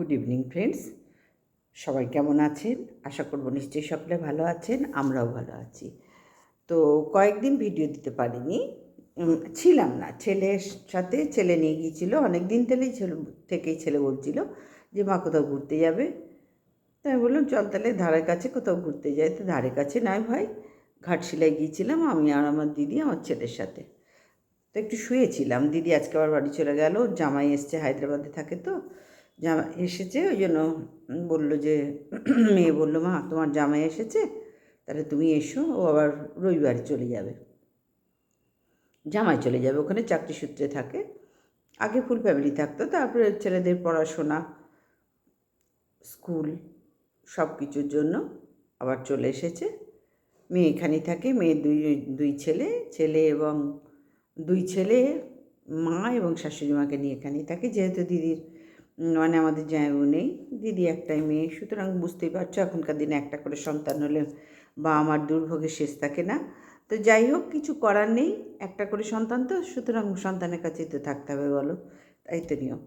Good evening friends. সবাই কেমন আছেন? আশা করব নিশ্চয়ই সকলে ভালো আছেন, আমরাও ভালো আছি। তো কয়েকদিন ভিডিও দিতে পারিনি। ছিলাম না। ছেলের সাথে ছেলে নিয়ে গিয়েছিল অনেক দিন থেকেই ছেলে থেকেই ছেলে বলছিল যে, মা, কোথাও ঘুরতে যাবে? তাই বললাম, চল তাহলে ধারের কাছে কোথাও ঘুরতে যাই। তো ধারে কাছে নয় ভাই ঘাটশিলায় গিয়েছিলাম আমি আর আমার দিদি, আমার ছেলের সাথে। তো একটু শুয়েছিলাম। দিদি আজকে আবার বাড়ি চলে গেল, জামাই এসছে, হায়দ্রাবাদে থাকে তো। জামাই এসেছে, ওই জন্য বলল যে, মেয়ে বলল, মা, তোমার জামাই এসেছে, তাহলে তুমি এসো, ও আবার রবিবারে চলে যাবে। জামাই চলে যাবে, ওখানে চাকরি সূত্রে থাকে। আগে ফুল ফ্যামিলি থাকতো, তারপরে ছেলেদের পড়াশোনা স্কুল সব কিছুর জন্য আবার চলে এসেছে। মেয়ে এখানেই থাকে, মেয়ে দুই দুই ছেলে ছেলে এবং দুই ছেলে, মা এবং শাশুড়ি মাকে নিয়ে এখানেই থাকে, যেহেতু দিদির মানে আমাদের জায়গা নেই। দিদি একটাই মেয়ে। সুতরাং বুঝতেই পারছ, এখনকার দিনে একটা করে সন্তান হলে বা আমার দুর্ভোগে শেষ থাকে না। তো যাই হোক, কিছু করার নেই, একটা করে সন্তান তো, সুতরাং সন্তানের কাছেই তো থাকতে হবে বলো। তাই তো নিয়ম।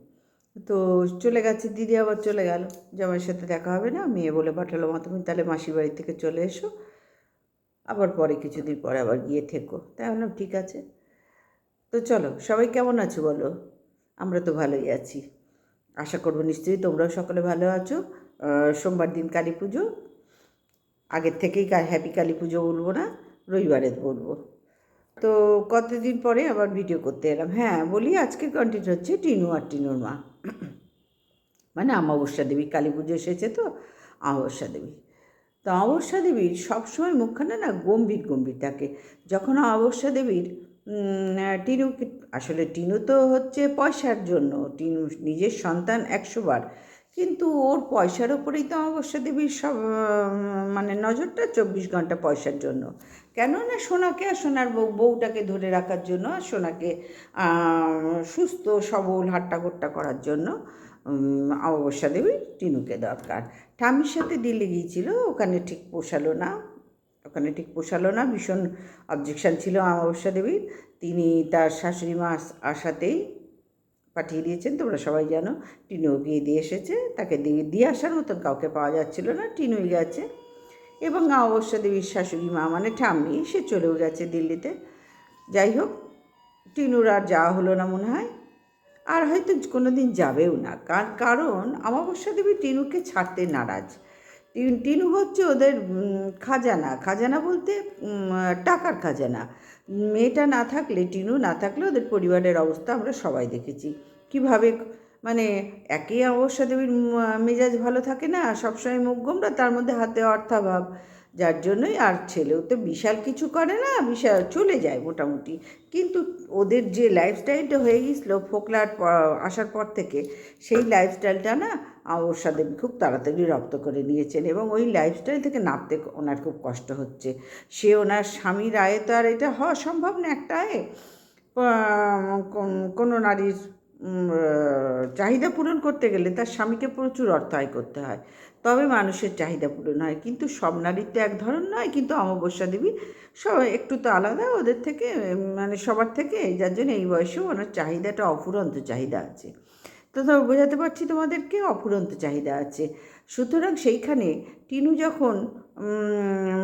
তো চলে গেছে, দিদি আবার চলে গেল। জামাইয়ের সাথে দেখা হবে না, মেয়ে বলে পাঠালো মা, তুমি তাহলে মাসির বাড়ি থেকে চলে এসো। আবার পরে কিছুদিন পরে আবার গিয়ে থেকো। তাই বললাম ঠিক আছে। তো চলো, সবাই কেমন আছো বলো? আমরা তো ভালোই আছি। আশা করব নিশ্চয়ই তোমরাও সকলে ভালো আছো। সোমবার দিন কালী পুজো। আগের থেকেই হ্যাপি কালী পুজো বলব না, রবিবারে বলব। তো কতদিন পরে আবার ভিডিও করতে এলাম। হ্যাঁ বলি আজকের কন্টেন্ট হচ্ছে টিনু আর টিনুর মা। মানে অমাবস্যা দেবী, কালী পুজো এসেছে তো, অমাবস্যা দেবী। তো অমাবস্যা দেবীর সবসময় মুখখানে না গম্ভীর গম্ভীর থাকে। যখন অমাবস্যা দেবীর টিনু আসলে টিনু তো হচ্ছে পয়সার জন্য। টিনু নিজের সন্তান একশো বার। কিন্তু ওর পয়সার ওপরেই তো অমাবস্যা দেবীর সব মানে নজরটা চব্বিশ ঘণ্টা পয়সার জন্য। কেন না সোনাকে আর সোনার বউ, বউটাকে ধরে রাখার জন্য আর সোনাকে সুস্থ, সবল, হাট্টাগোট্টা করার জন্য অমাবস্যা দেবী টিনুকে দরকার। ঠামির সাথে দিল্লি গিয়েছিল, ওখানে ঠিক পোষালো না। ওখানে ঠিক পোষালো না, ভীষণ অবজেকশান ছিল অমাবস্যা দেবীর। তিনি তার শাশুড়ি মা আস- আসাতেই পাঠিয়ে দিয়েছেন, তোমরা সবাই জানো টিনুও গিয়ে দিয়ে এসেছে। তাকে দিয়ে দিয়ে আসার মতন কাউকে পাওয়া যাচ্ছিল না, টিনুই গেছে। এবং অমাবস্যা দেবীর শাশুড়ি মা মানে ঠাম্মি, সে চলেও গেছে দিল্লিতে। যাই হোক, টিনুর আর যাওয়া হলো না মনে হয়। আর হয়তো কোনো দিন যাবেও না। কার- কারণ অমাবস্যা দেবী টিনুকে ছাড়তে নারাজ। টিন- হচ্ছে ওদের খাজানা। খাজানা বলতে টাকার খাজানা। মেয়েটা না থাকলে, টিনু না থাকলে ওদের পরিবারের অবস্থা আমরা সবাই দেখেছি। কীভাবে মানে একই অবশ্য দেবীর মেজাজ ভালো থাকে না, সবসময় মুখ গোমরা, তার মধ্যে হাতে অর্থাভাব। যার জন্যই আর ছেলেও তো বিশাল কিছু করে না, বিশাল চলে যায় মোটামুটি। কিন্তু ওদের যে লাইফস্টাইলটা হয়ে গেছিল ফোকলার আসার পর থেকে, সেই লাইফস্টাইলটা না অমাবস্যা দেবী খুব তাড়াতাড়ি রপ্ত করে নিয়েছেন এবং ওই লাইফস্টাইল থেকে নামতে ওনার খুব কষ্ট হচ্ছে। সে ওনার স্বামীর আয়ে তো আর এটা হওয়া সম্ভব না একটা আয়ে। কোনো নারীর চাহিদা পূরণ করতে গেলে তার স্বামীকে প্রচুর অর্থ আয় করতে হয়। তবে মানুষের চাহিদা পূরণ হয়। কিন্তু সব নারীর তো এক ধরন নয়, কিন্তু অমাবস্যা দেবী সব একটু তো আলাদা, ওদের থেকে মানে সবার থেকে, যার জন্য এই বয়সেও ওনার চাহিদাটা অফুরন্ত চাহিদা আছে। তো বোঝাতে পারছি তোমাদেরকে অফুরন্ত চাহিদা আছে। সুতরাং সেইখানে টিনু যখন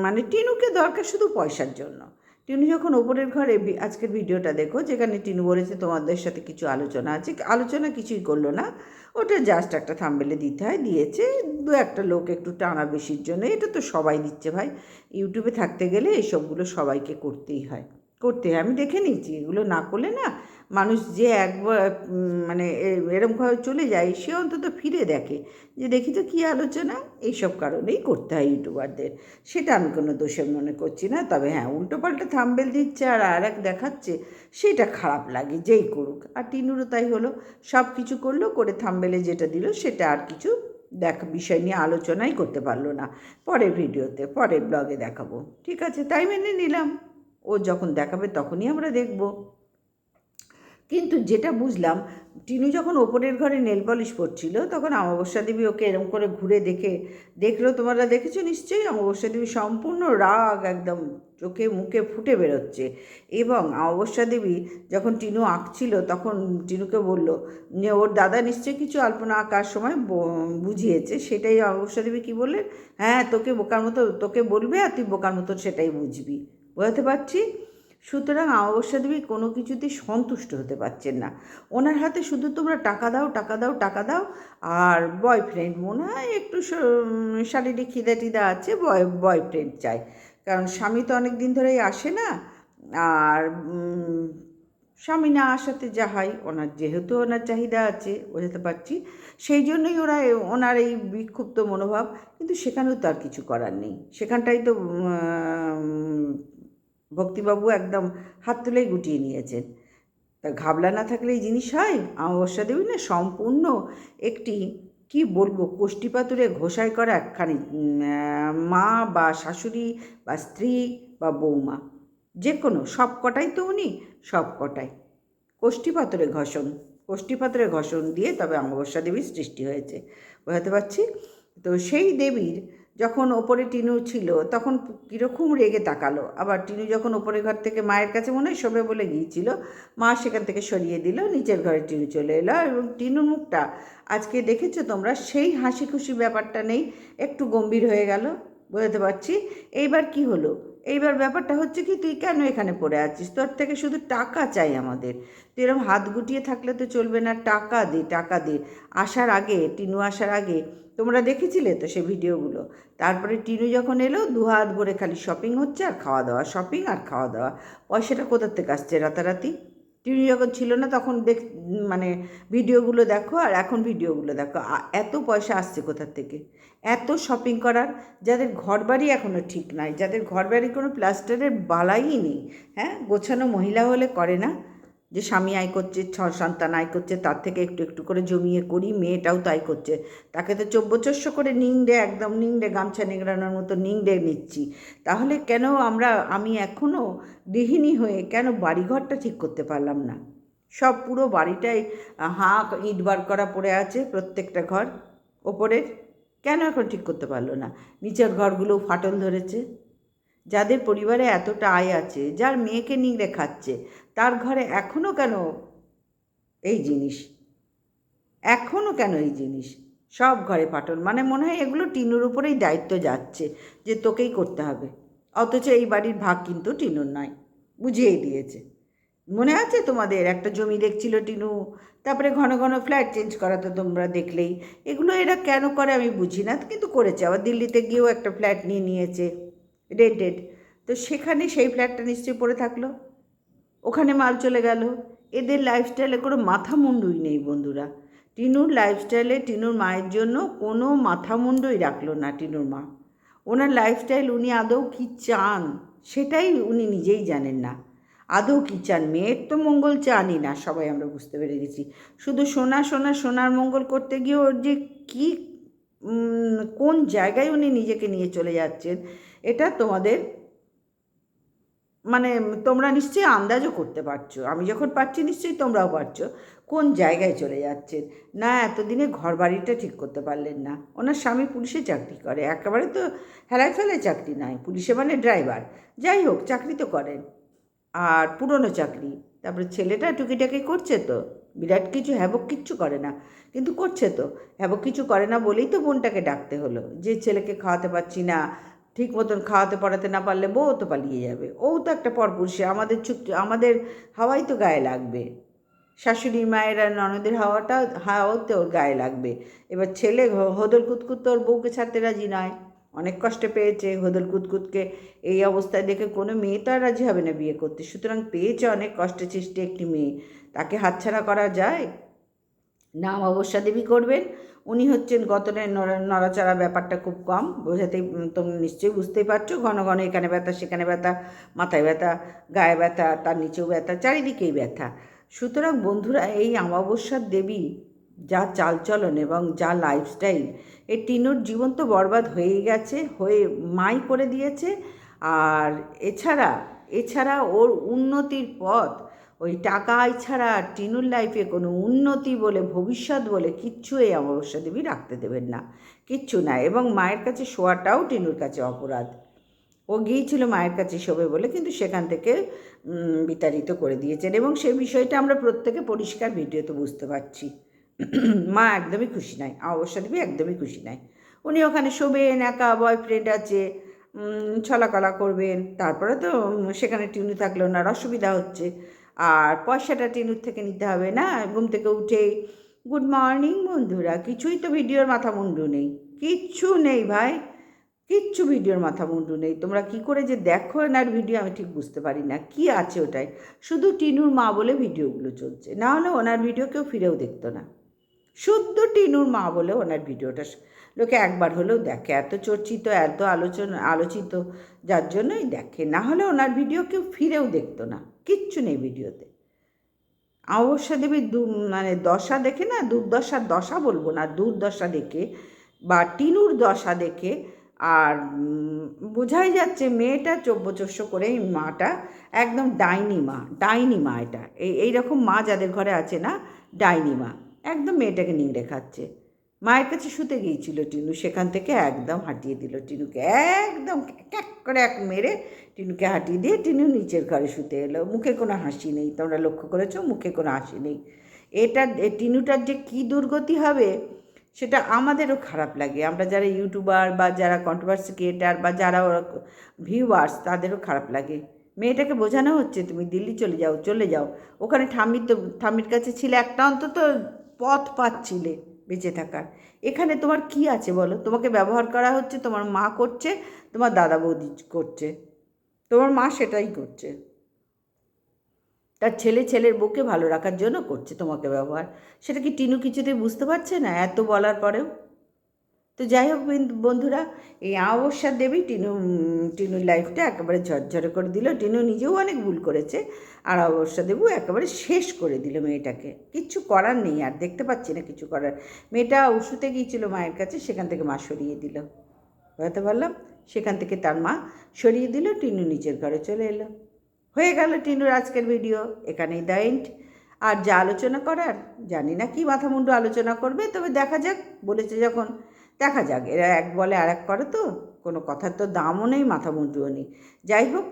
মানে টিনুকে দরকার শুধু পয়সার জন্য। টিনু যখন ওপরের ঘরে আজকের ভিডিওটা দেখো, যেখানে টিনু বলেছে তোমাদের সাথে কিছু আলোচনা আছে। আলোচনা কিছুই করল না। ওটা জাস্ট একটা থাম্বেলে দিতে হয়, দিয়েছে। দু একটা লোক একটু টানা বেশির জন্য, এটা তো সবাই দিচ্ছে ভাই। ইউটিউবে থাকতে গেলে এইসবগুলো সবাইকে করতেই হয়। করতে হয়। আমি দেখে নিয়েছি, এগুলো না করলে না মানুষ যে একবার মানে এরমভাবে চলে যায়, সে অন্তত ফিরে দেখে যে দেখি তো কী আলোচনা, এইসব কারণেই করতে হয় ইউটিউবারদের। সেটা আমি কোনো দোষে মনে করছি না, তবে হ্যাঁ উল্টো পাল্টা থাম্বেল দিচ্ছে আর আর এক দেখাচ্ছে, সেটা খারাপ লাগে, যেই করুক। আর টিনুরও তাই হলো, সব কিছু করল, করে থাম্বেলে যেটা দিল, সেটা আর কিছু দেখ, বিষয় নিয়ে আলোচনাই করতে পারল না। পরের ভিডিওতে, পরের ব্লগে দেখাবো। ঠিক আছে, তাই মেনে নিলাম। ও যখন দেখাবে তখনই আমরা দেখব। কিন্তু যেটা বুঝলাম, টিনু যখন ওপরের ঘরে নেল পলিশ পড়ছিল তখন অমাবস্যা দেবী ওকে এরম করে ঘুরে দেখে, দেখল, তোমরা দেখেছ নিশ্চয়ই? অমাবস্যা দেবী সম্পূর্ণ রাগ একদম চোখে মুখে ফুটে বেরোচ্ছে। এবং অমাবস্যা দেবী যখন টিনু আঁকছিল, তখন টিনুকে বলল, যে ওর দাদা নিশ্চয়ই কিছু আলপনা আঁকার সময় বুঝিয়েছে। সেটাই অমাবস্যা দেবী কী বললেন হ্যাঁ তোকে বোকার মতো, তোকে বলবে আর তুই বোকার মতো সেটাই বুঝবি। বোঝাতে পারছি? সুতরাং অমাবস্যা দেবী কোনো কিছুতেই সন্তুষ্ট হতে পারছেন না। ওনার হাতে শুধু তোমরা টাকা দাও টাকা দাও টাকা দাও, আর বয়ফ্রেন্ড মনে হয় একটু শারীরিক খিদে টিদা আছে বয় বয়ফ্রেন্ড চাই। কারণ স্বামী তো অনেক দিন ধরেই আসে না, আর স্বামী না আসাতে যা হয়, ওনার যেহেতু ওনার চাহিদা আছে, বোঝাতে পারছি। সেই জন্যই ওরা ওনার এই বিক্ষুব্ধ মনোভাব, কিন্তু সেখানেও তার কিছু করার নেই। সেখানটাই তো ভক্তিবাবু একদম হাত তুলেই গুটিয়ে নিয়েছেন। তা ঘাবলা না থাকলে এই জিনিস হয়? অমাবস্যা দেবী না সম্পূর্ণ একটি, কি বলব কোষ্ঠীপাতুরে ঘোষাই করা একখানি মা বা শাশুড়ি বা স্ত্রী বা বৌমা। যে কোনো, সব কটাই তো উনি, সব কটাই। কোষ্ঠীপাতরে ঘষণ কোষ্ঠীপাতরে ঘষণ দিয়ে তবে অমাবস্যা দেবীর সৃষ্টি হয়েছে। বোঝাতে পারছি? তো সেই দেবীর যখন ওপরে টিনু ছিল, তখন কীরকম রেগে তাকালো। আবার টিনু যখন ওপরের ঘর থেকে মায়ের কাছে মনে হয় শোবে বলে গিয়েছিল, মা সেখান থেকে সরিয়ে দিল, নিচের ঘরে টিনু চলে এলো। এবং টিনুর মুখটা আজকে দেখেছ তোমরা? সেই হাসি খুশি ব্যাপারটা নেই, একটু গম্ভীর হয়ে গেল। বোঝাতে পারছি? এইবার কি হলো? এইবার ব্যাপারটা হচ্ছে কি, তুই কেন এখানে পড়ে আছিস? তোর থেকে শুধু টাকা চাই আমাদের। তুই এরকম হাত গুটিয়ে থাকলে তো চলবে না, টাকা দে টাকা দে। আসার আগে, টিনু আসার আগে, তোমরা দেখেছিলে তো সে ভিডিওগুলো? তারপরে টিনু যখন এলো দু হাত ভরে খালি শপিং হচ্ছে আর খাওয়া দাওয়া শপিং আর খাওয়া দাওয়া। পয়সাটা কোথার থেকে আসছে রাতারাতি? টিনু যখন ছিল না তখন দেখ মানে ভিডিওগুলো দেখো আর এখন ভিডিওগুলো দেখো। এত পয়সা আসছে কোথার থেকে? এত শপিং করার, যাদের ঘর বাড়ি এখনও ঠিক নাই, যাদের ঘর বাড়ি কোনো প্লাস্টারের বালাই নেই হ্যাঁ? গোছানো মহিলা হলে করে না। যে স্বামী আয় করছে, ছ সন্তান আয় করছে, তার থেকে একটু একটু করে জমিয়ে করি, মেয়েটাও তাই করছে। তাকে তো চব্বচস্য করে নিংড়ে একদম নিংড়ে গামছা নিংড়ানোর মতো নিংড়ে নিচ্ছি। তাহলে কেন আমরা, আমি এখনও গৃহিণী হয়ে কেন বাড়িঘরটা ঠিক করতে পারলাম না? সব পুরো বাড়িটাই হাঁ, ইট বার করা পড়ে আছে প্রত্যেকটা ঘর ওপরের। কেন এখন ঠিক করতে পারল না? নিচের ঘরগুলোও ফাটল ধরেছে। যাদের পরিবারে এতটা আয় আছে, যার মেয়েকে নিংড়ে খাচ্ছে তার ঘরে এখনও কেন এই জিনিস? এখনও কেন এই জিনিস? সব ঘরে ফাটল মানে মনে হয় এগুলো টিনুর উপরেই দায়িত্ব যাচ্ছে যে তোকেই করতে হবে। অথচ এই বাড়ির ভাগ কিন্তু টিনুর নয়। বুঝিয়েই দিয়েছে। মনে আছে তোমাদের? একটা জমি দেখছিল টিনু। তারপরে ঘন ঘন ফ্ল্যাট চেঞ্জ করা তো তোমরা দেখলেই। এগুলো এরা কেন করে আমি বুঝি না, কিন্তু করেছে। আবার দিল্লিতে গিয়েও একটা ফ্ল্যাট নিয়ে নিয়েছে। রেন্টেড তো সেখানে সেই ফ্ল্যাটটা নিশ্চয়ই পড়ে থাকল। ওখানে মাল চলে গেল। এদের লাইফস্টাইলে কোনো মাথা মুন্ডুই নেই বন্ধুরা। টিনুর লাইফস্টাইলে টিনুর মায়ের জন্য কোনো মাথা মুন্ডুই রাখল না টিনুর মা। ওনার লাইফস্টাইল উনি আদৌ কী চান সেটাই উনি নিজেই জানেন না। আদৌ কী চান? মেয়ের তো মঙ্গল চানই না, সবাই আমরা বুঝতে পেরে গেছি। শুধু সোনা সোনা, সোনার মঙ্গল করতে গিয়ে ওর যে কী কোন জায়গায় উনি নিজেকে নিয়ে চলে যাচ্ছেন, এটা তোমাদের মানে তোমরা নিশ্চয়ই আন্দাজও করতে পারছ। আমি যখন পারছি নিশ্চয়ই তোমরাও পারছ কোন জায়গায় চলে যাচ্ছেন। না, এতদিনে ঘর বাড়িটা ঠিক করতে পারলেন না। ওনার স্বামী পুলিশে চাকরি করে। একেবারে তো হেলায় ফেলায় চাকরি নয় পুলিশে মানে ড্রাইভার। যাই হোক, চাকরি তো করেন। আর পুরনো চাকরি। তারপরে ছেলেটা টুকিটাকি করছে তো। বিরাট কিছু হ্যাবক কিচ্ছু করে না। কিন্তু করছে তো। হ্যাবক কিছু করে না বলেই তো বোনটাকে ডাকতে হলো। যে ছেলেকে খাওয়াতে পারছি না ঠিক মতন খাওয়াতে পড়াতে না পারলে বউ তো পালিয়ে যাবে। ও তো একটা পরপুরুষে, আমাদের চুক্তি আমাদের হাওয়াই তো গায়ে লাগবে। শাশুড়ি মায়েরা ননদের হাওয়াটা, হাওয়াও তো ওর গায়ে লাগবে। এবার ছেলে হোদল কুতকুত তো ওর বউকে ছাড়তে রাজি নয়। অনেক কষ্টে পেয়েছে হোদল কুতকুতকে। এই অবস্থায় দেখে কোনো মেয়ে তো আর রাজি হবে না বিয়ে করতে। সুতরাং পেয়েছে অনেক কষ্টে সৃষ্টি একটি মেয়ে। তাকে হাতছাড়া করা যায়? নাম অবশ্যা দেবী করবেন। উনি হচ্ছেন গতনের নড়া- নড়াচড়া ব্যাপারটা খুব কম, বোঝাতে তোমরা নিশ্চয়ই বুঝতেই পারছ। ঘন ঘন এখানে ব্যথা, সেখানে ব্যথা, মাথায় ব্যথা, গায়ে ব্যথা, তার নিচেও ব্যথা, চারিদিকেই ব্যথা। সুতরাং বন্ধুরা, এই অমাবস্যার দেবী যা চালচলন এবং যা লাইফস্টাইল এই টিনুর জীবন তো বরবাদ হয়েই গেছে, হয়ে মাই করে দিয়েছে। আর এছাড়া এছাড়া ওর উন্নতির পথ ওই টাকায় ছাড়া আর টিনুর লাইফে কোনো উন্নতি বলে, ভবিষ্যৎ বলে কিচ্ছু এই অমাবস্যা দেবী রাখতে দেবেন না। কিচ্ছু না, এবং মায়ের কাছে শোয়াটাও টিনুর কাছে অপরাধ। ও গিয়েছিল মায়ের কাছে শোবে বলে, কিন্তু সেখান থেকে বিতাড়িত করে দিয়েছেন, এবং সেই বিষয়টা আমরা প্রত্যেকে পরিষ্কার ভিডিওতে বুঝতে পারছি। মা একদমই খুশি নাই অবশ্যই দেবী একদমই খুশি নাই। উনি ওখানে শোবেন, একা বয়ফ্রেন্ড আছে ছলাকলা করবেন, তারপরে তো সেখানে টিনু থাকলে ওনার অসুবিধা হচ্ছে। আর পয়সাটা টিনুর থেকে নিতে হবে না? ঘুম থেকে উঠেই, গুড মর্নিং বন্ধুরা, কিছুই তো ভিডিওর মাথা মুন্ডু নেই। কিচ্ছু নেই ভাই, কিচ্ছু ভিডিওর মাথা মুন্ডু নেই। তোমরা কি করে যে দেখো এনার ভিডিও আমি ঠিক বুঝতে পারি না। কি আছে ওটাই শুধু টিনুর মা বলে ভিডিওগুলো চলছে। না হলে ওনার ভিডিও কেউ ফিরেও দেখতো না। শুদ্ধ টিনুর মা বলে ওনার ভিডিওটা লোকে একবার হলেও দেখে। এত চর্চিত, এত আলোচনা, আলোচিত, যার জন্যই দেখে। না হলে ওনার ভিডিও কেউ ফিরেও দেখতো না। কিচ্ছু নেই ভিডিওতে। অবশ্যা দেবী দু মানে দশা দেখে না, দুর্দশার দশা বলব না, দুর্দশা দেখে বা টিনুর দশা দেখে আর বোঝাই যাচ্ছে মেয়েটা চব্যচস্য করে মাটা একদম ডাইনি মা ডাইনি মা এটা। এই, এইরকম মা যাদের ঘরে আছে না, ডাইনি মা। একদম মেয়েটাকে নিংড়ে খাচ্ছে। মায়ের কাছে শুতে গিয়েছিল টিনু, সেখান থেকে একদম হাঁটিয়ে দিল টিনুকে, একদম ক্যাক করে এক মেরে টিনুকে হাঁটিয়ে দিয়ে টিনু নিচের ঘরে শুতে এলো। মুখে কোনো হাসি নেই, তোমরা লক্ষ্য করেছ মুখে কোনো হাসি নেই। এটা টিনুটার যে কী দুর্গতি হবে, সেটা আমাদেরও খারাপ লাগে। আমরা যারা ইউটিউবার বা যারা কন্ট্রোভার্সি ক্রিয়েটার বা যারা ভিউয়ার্স তাদেরও খারাপ লাগে। মেয়েটাকে বোঝানো হচ্ছে, তুমি দিল্লি চলে যাও চলে যাও। ওখানে ঠাম্মির তো, ঠাম্মির কাছে ছিলে একটা অন্তত পথ পাচ্ছিলে। বেঁচে থাকার। এখানে তোমার কি আছে বলো? তোমাকে ব্যবহার করা হচ্ছে, তোমার মা করছে, তোমার দাদা বৌদি করছে। তোমার মা সেটাই করছে। তার ছেলে ছেলের বউকে ভালো রাখার জন্য করছে তোমাকে ব্যবহার। সেটা কি টিনু কিছুতেই বুঝতে পারছে না? এত বলার পরেও। তো যাই হোক বন্ধুরা, এই অমাবস্যার দেবী টিনু টিনুর লাইফটা একেবারে ঝরঝরে করে দিল। টিনু নিজেও অনেক ভুল করেছে, আর অমাবস্যা দেবু একেবারে শেষ করে দিল মেয়েটাকে। কিচ্ছু করার নেই, আর দেখতে পাচ্ছি না কিছু করার। মেয়েটা ওষুধে গিয়েছিল মায়ের কাছে, সেখান থেকে মা সরিয়ে দিল। বুঝতে পারলাম? সেখান থেকে তার মা সরিয়ে দিল, টিনু নিজের ঘরে চলে এলো। হয়ে গেল টিনুর আজকের ভিডিও, এখানেই দ্য এন্ড। আর যা আলোচনা করার, জানি না কি মাথা মুন্ডু আলোচনা করবে, তবে দেখা যাক, বলেছে যখন। দেখা যাক, এরা এক বলে আর এক করে তো, কোনো কথার তো দামও নেই, মাথা মুন্ডুও নেই। যাই হোক,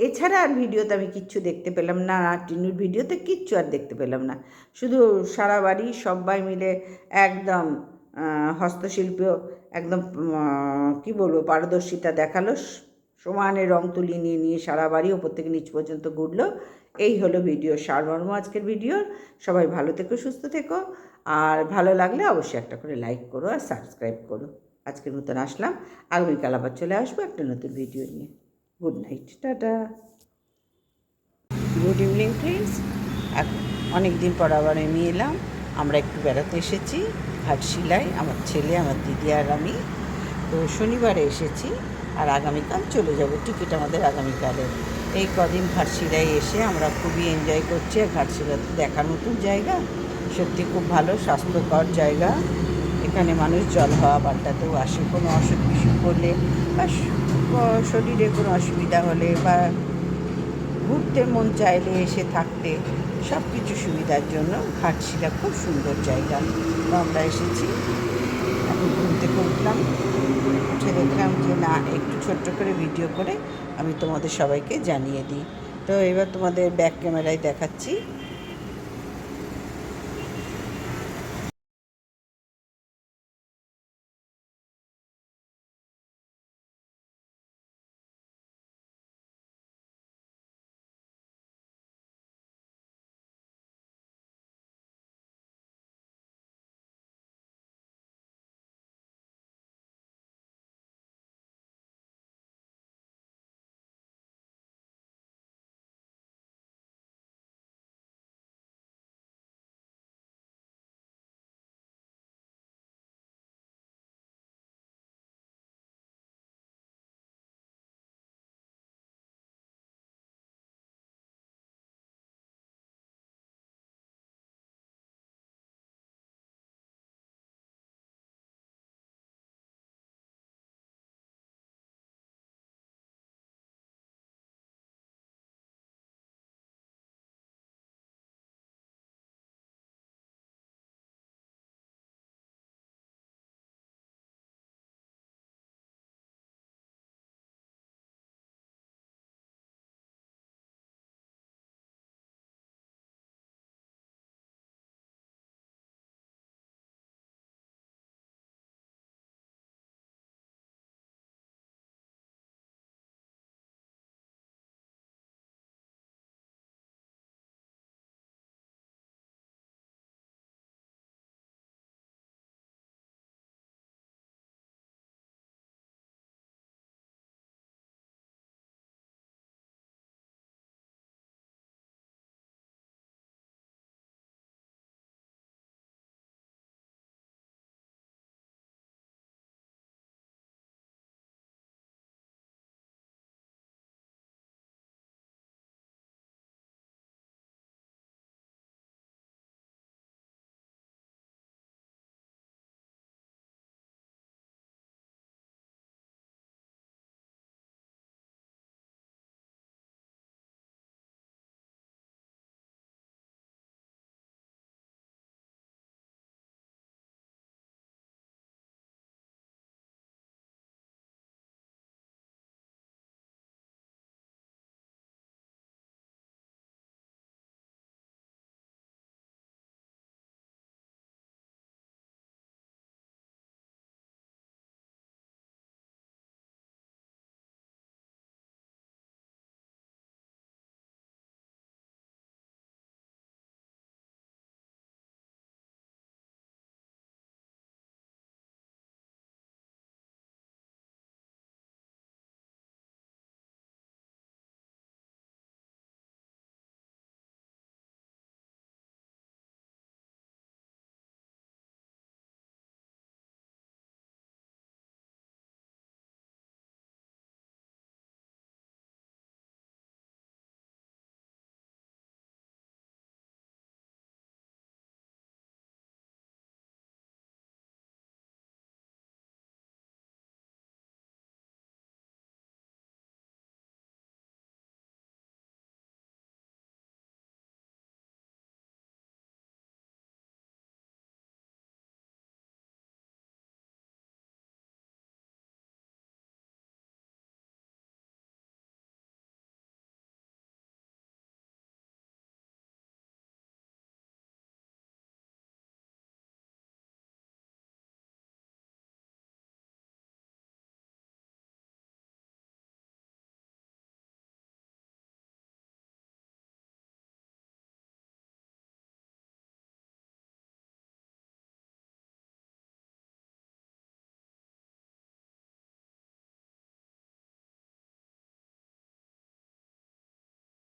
এছাড়া আর ভিডিওতে আমি কিচ্ছু দেখতে পেলাম না, আর টিনুর ভিডিওতে কিচ্ছু আর দেখতে পেলাম না। শুধু সারা বাড়ি সবাই মিলে একদম হস্তশিল্প, একদম কি বলব, পারদর্শিতা দেখাল, সমানে রং তুলি নিয়ে নিয়ে সারা বাড়ি ওপর থেকে নিচ পর্যন্ত ঘুরলো। এই হলো ভিডিও, সারমর্ম আজকের ভিডিও। সবাই ভালো থেকো, সুস্থ থেকো। আর ভালো লাগলে অবশ্যই একটা করে লাইক করো আর সাবস্ক্রাইব করো। আজকের মতন আসলাম। আগামীকাল আবার চলে আসব একটা নতুন ভিডিও নিয়ে। Good night tata. Good evening friends অনেক দিন পর আবার আমি এলাম। আমরা একটু বেড়াতে এসেছি, ঘাটশিলায়, আমার ছেলে, আমার দিদি আর আমি। তো শনিবারে এসেছি আর আগামীকাল চলে যাব। টিকিট আমাদের আগামীকালের এই কদিন ঘাটশিলায় এসে আমরা খুবই এনজয় করছি। আর ঘাটশিলা তো দেখার মতন জায়গা। সত্যি খুব ভালো, স্বাস্থ্যকর জায়গা। এখানে মানুষ জল হওয়া পাল্টাতেও আসে। কোনো অসুখ বিসুখ করলে বা শরীরে কোনো অসুবিধা হলে বা ঘুরতে মন চাইলে এসে থাকতে সব কিছু সুবিধার জন্য ঘাটশিলা খুব সুন্দর জায়গা। তো আমরা এসেছি। এখন থেকে উঠলাম। উঠে দেখলাম যে, না, একটু ছোট্ট করে ভিডিও করে আমি তোমাদের সবাইকে জানিয়ে দিই। তো এবার তোমাদের ব্যাক ক্যামেরায় দেখাচ্ছি।